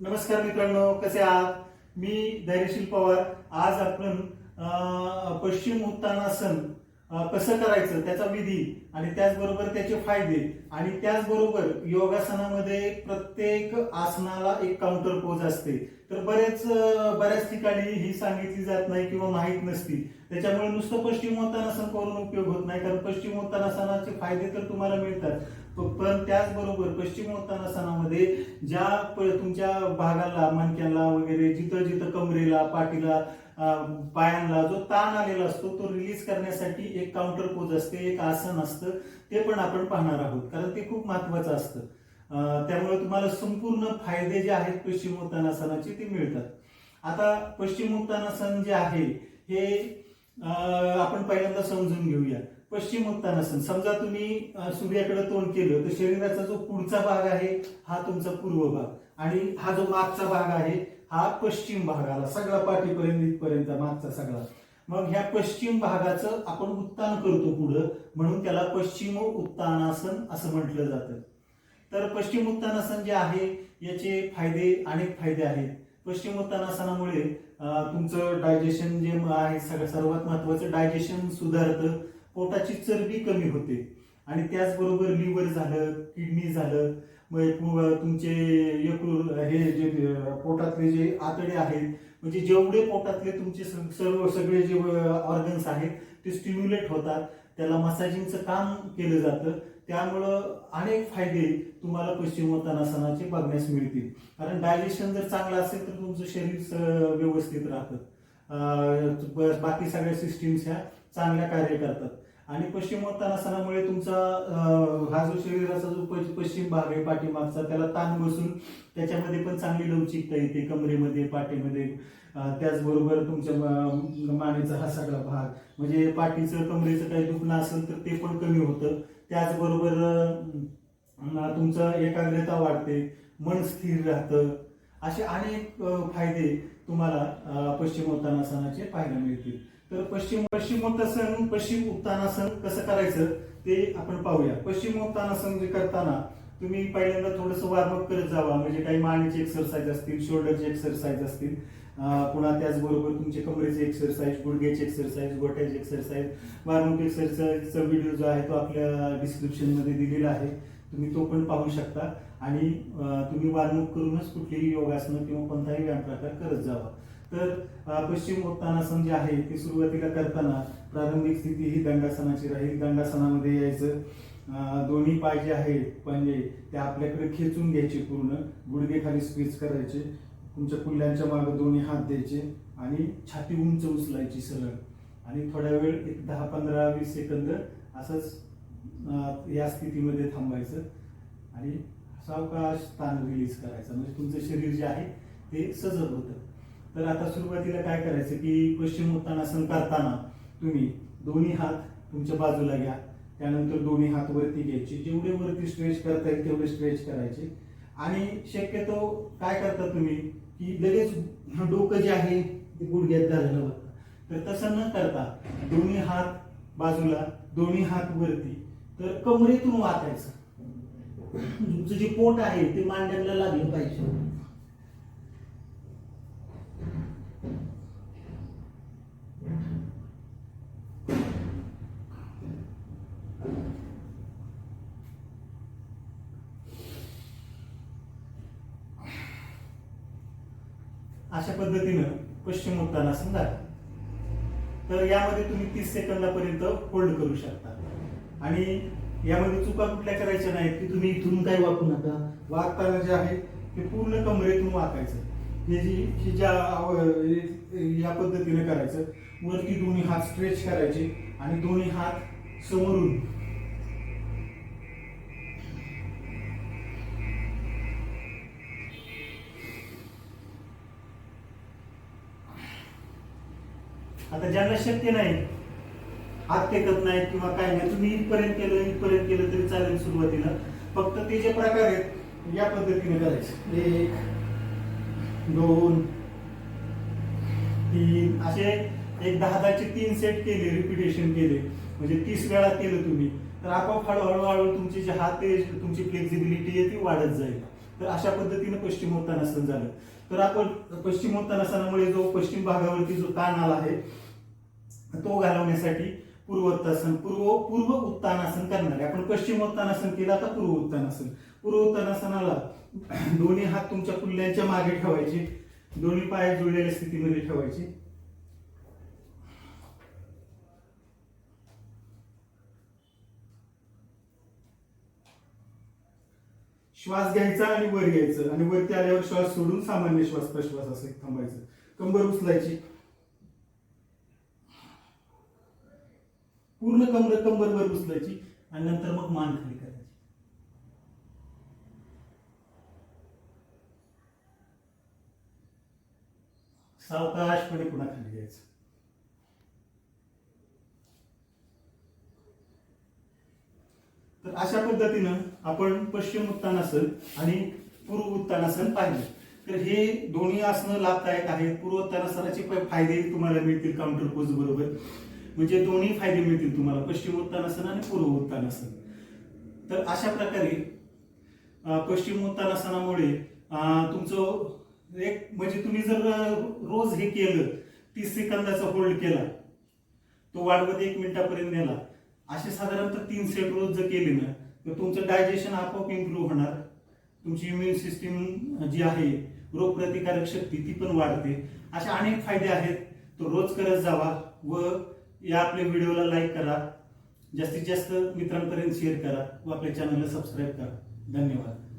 नमस्कार मित्रांनो कसे आहात? मी धैर्यशील पवार. आज आपण पश्चिम उत्तानासन कसं करायचं त्याचा विधी आणि त्याचबरोबर त्याचे फायदे. आणि त्याचबरोबर योगासनामध्ये प्रत्येक आसनाला एक काउंटर पोज असते. तर बरेच बऱ्याच ठिकाणी ही सांगितली जात नाही किंवा माहीत नसती. त्याच्यामुळे नुसतं पश्चिमोत्तानासन करून उपयोग होत नाही कारण पश्चिमोत्तानासनाचे फायदे तर तुम्हाला मिळतात. पण त्याचबरोबर पश्चिमोत्तानासनामध्ये ज्या तुमच्या भागाला मणक्याला वगैरे जिथं जिथं कमरेला पाठीला पायांना जो ताण आलेला असतो तो रिलीज करण्यासाठी एक काउंटर पोज असते एक आसन असतं. ते पण आपण पाहणार आहोत. कारण ते खूप महत्वाचं असतं. त्यामुळे तुम्हाला संपूर्ण फायदे जे आहेत पश्चिमोत्तानासनाचे ते मिळतात. आता पश्चिमोत्तानासन जे आहे हे अं, आपण पहिल्यांदा समजून घेऊया. पश्चिमोत्तानासन समजा तुम्ही सूर्याकडे तोंड केलं तर शरीराचा जो पुढचा भाग आहे हा तुमचा पूर्व भाग. आणि हा जो मागचा भाग आहे हा पश्चिम भाग आला सगळा पाठीपर्यंत इथपर्यंत मागचा सगळा. मग ह्या पश्चिम भागाचं आपण उत्तान करतो पुढं म्हणून त्याला पश्चिम उत्तानासन असं म्हटलं जातं. तर पश्चिम उत्तानासन जे आहे याचे फायदे अनेक फायदे आहेत. पश्चिम उत्तानासनामुळे तुमचं डायजेशन जे आहे सगळं सर्वात महत्वाचं डायजेशन सुधारतं. पोटाची चरबी कमी होते. आणि त्याचबरोबर लिव्हर झालं किडनी झालं मग तुमचे यकृ हे जे पोटातले जे आतडे आहेत म्हणजे जेवढे पोटातले तुमचे सर्व सगळे जे ऑर्गन्स आहेत ते स्टिम्युलेट होतात. त्याला मसाजिंगचं काम केलं जातं. त्यामुळं अनेक फायदे तुम्हाला पश्चिमोत्तानासनाचे बघण्यास मिळतील. कारण डायजेशन जर चांगलं असेल तर तुमचं शरीर व्यवस्थित राहतं. बाकी सगळ्या सिस्टीम्स ह्या चांगल्या कार्य करतात. आणि पश्चिमोत्तानासनामुळे तुमचा हा जो शरीराचा जो प- पश्चिम भाग आहे पाठीमागचा त्याला ताण बसून त्याच्यामध्ये पण चांगली लवचिकता येते कमरेमध्ये पाठीमध्ये. त्याचबरोबर तुमच्या मा- मानेचा हा सगळा भाग. म्हणजे पाठीचं कमरेचं काही दुखणं असेल तर ते पण कमी होतं. त्याचबरोबर तुमचं एकाग्रता वाढते मन स्थिर राहतं. असे अनेक फायदे तुम्हाला पश्चिम उत्तानासनाचे पाहायला मिळतील. तर पश्चिम पश्चिम उत्तासन पश्चिम उत्तानासन कसं करायचं ते आपण पाहूया. पश्चिम उत्तानासन जे करताना तुम्ही पहिल्यांदा थोडंसं वार्मअप करत जावा. म्हणजे काही मानेचे एक्सरसाइज असतील शोल्डरचे एक्सरसाइज असतील. पुन्हा त्याचबरोबर तुमचे कमरेचे एक्सरसाइज गुडघ्याचे एक्सरसाइज गोट्याचे एक्सरसाइज वार्मअप एक्सरसाइजचा व्हिडिओ जो आहे तो आपल्या डिस्क्रिप्शनमध्ये दिलेला आहे. तुम्ही तो पण पाहू शकता. आणि तुम्ही वॉर्मअप करूनच कुठलीही योगासनं किंवा कोणताही व्यायाम प्रकार करत जावा. तर पश्चिम उत्तानासन जे आहे ते सुरुवातीला करताना प्रारंभिक स्थिती ही दंडासनाची राहील. दंडासनामध्ये यायचं दोन्ही पाय जे आहेत पंजे ते आपल्याकडे खेचून घ्यायचे पूर्ण. गुडघे खाली स्क्वीज करायचे. तुमच्या कुल्ल्यांच्या मागे दोन्ही हात द्यायचे आणि छाती उंच उचलायची सरळ. आणि थोड्या वेळ एक दहा पंधरा वीस सेकंद असंच या स्थितीमध्ये थांबायचं. आणि सावकाश ताण रिलीज करायचा. म्हणजे तुमचं शरीर जे आहे ते सजग होतं. तर आता सुरुवातीला काय करायचं की पश्चिम उत्तानासन करताना तुम्ही दोन्ही हात तुमच्या बाजूला घ्या. त्यानंतर दोन्ही हात वरती घ्यायचे. जेवढे वरती स्ट्रेच करता येईल तेवढे स्ट्रेच करायचे. आणि शक्यतो काय करता तुम्ही की लगेच डोकं जे आहे ते गुडघ्यात झालेलं होतं तर तसं न करता दोन्ही हात बाजूला दोन्ही हात वरती तर कमरेतून वाचायचं. तुमचं जे पोट आहे ते मांड्यांना लागलं पाहिजे. अशा पद्धतीनं पश्चिम उत्तानासन समजा तर यामध्ये तुम्ही तीस सेकंदापर्यंत होल्ड करू शकता. आणि यामध्ये चुका कुठल्या करायच्या नाहीत की तुम्ही इथून काही वाकू नका. वाकताना जे आहे ते पूर्ण कमरेतून वाकायचं हे जी ही ज्या या पद्धतीने करायचं. वरती दोन्ही हात स्ट्रेच करायचे आणि दोन्ही हात समोरून. आता ज्यांना शक्य नाही हात टेकत नाहीत किंवा काय नाही. तुम्ही इथपर्यंत केलं इथपर्यंत केलं तरी चालेल सुरुवातीला. फक्त ते जे प्रकार आहेत या पद्धतीने करायचं. म्हणजे एक दोन तीन असे एक दहा दहाचे तीन सेट केले रिपिटेशन केले. म्हणजे तीस वेळा केलं तुम्ही. तर आपोआप हळूहळू हळूहळू तुमचे जे हात आहे तुमची फ्लेक्झिबिलिटी आहे ती वाढत जाईल. तर अशा पद्धतीने पश्चिम पश्चिमोत्तानासन झालं. तर आपण पश्चिमोत्तानासनामुळे जो पश्चिम भागावरती जो ताण आला आहे तो घालवण्यासाठी पूर्वोत्तासन पूर्व पूर्व उत्तानासन करणार. आहे आपण पश्चिमोत्तानासन केलं आता पूर्व उत्तानासन पूर्व उत्तानासनाला दोन्ही हात तुमच्या कुल्ल्यांच्या मागे ठेवायचे. दोन्ही पाय जुळलेल्या स्थितीमध्ये ठेवायचे. श्वास घ्यायचा आणि वर घ्यायचं. आणि वरती आल्यावर श्वास सोडून सामान्य श्वास प्रश्वास असं थांबायचं. कंबर उचलायची. पूर्ण कमर कंबर वर उचलायची आणि नंतर मग मान खाली करायची. सावकाशपणे पुन्हा खाली घ्यायचं तर अशा पद्धतीनं आपण पश्चिम उत्तानासन आणि पूर्व उत्तानासन पाहिले. तर हे दोन्ही आसनं लाभदायक आहेत. पूर्व उत्तानासनाचे फायदे तुम्हाला मिळतील काउंटर पोज बरोबर. म्हणजे दोन्ही फायदे मिळतील तुम्हाला. पश्चिम उत्तानासन आणि पूर्व उत्तानासन तर अशा प्रकारे पश्चिम उत्तानासनामुळे तुमचं एक म्हणजे तुम्ही जर रोज हे केलं तीस सेकंदाचा होल्ड केला तो वाढवत एक मिनिटापर्यंत नेला असे साधारणतः तीन सेट रोज जर केले ना तर तुमचं डायजेशन आपोआप इम्प्रूव्ह होणार. तुमची इम्युन सिस्टीम जी आहे रोगप्रतिकारक शक्ती ती पण वाढते. असे अनेक फायदे आहेत. तो रोज करत जावा व या आपल्या व्हिडिओला लाईक करा. जास्तीत जास्त मित्रांपर्यंत शेअर करा व आपल्या चॅनलला सबस्क्राईब करा. धन्यवाद.